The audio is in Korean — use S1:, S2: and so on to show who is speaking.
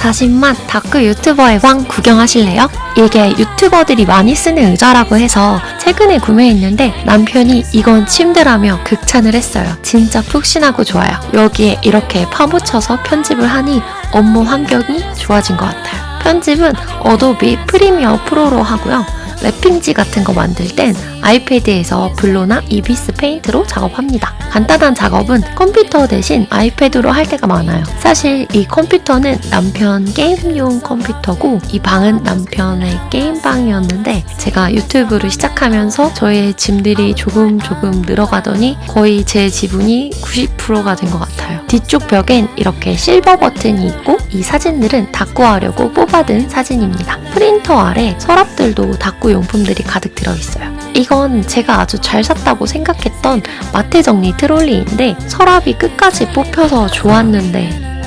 S1: 40만 다크 유튜버의 왕 구경하실래요? 이게 유튜버들이 많이 쓰는 의자라고 해서 최근에 구매했는데 남편이 이건 침대라며 극찬을 했어요. 진짜 푹신하고 좋아요. 여기에 이렇게 파묻혀서 편집을 하니 업무 환경이 좋아진 것 같아요. 편집은 어도비 프리미어 프로로 하고요. 랩핑지 같은 거 만들 땐 아이패드에서 블로나 이비스 페인트로 작업합니다. 간단한 작업은 컴퓨터 대신 아이패드로 할 때가 많아요. 사실 이 컴퓨터는 남편 게임용 컴퓨터고 이 방은 남편의 게임방이었는데 제가 유튜브를 시작하면서 저의 짐들이 조금 조금 늘어가더니 거의 제 지분이 90%가 된 것 같아요. 뒤쪽 벽엔 이렇게 실버 버튼이 있고 이 사진들은 다꾸 하려고 뽑아둔 사진입니다. 프린터 아래 서랍들도 용품들이 가득 들어있어요. 이건 제가 아주 잘 샀다고 생각했던 마트 정리 트롤리인데 서랍이 끝까지 뽑혀서 좋았는데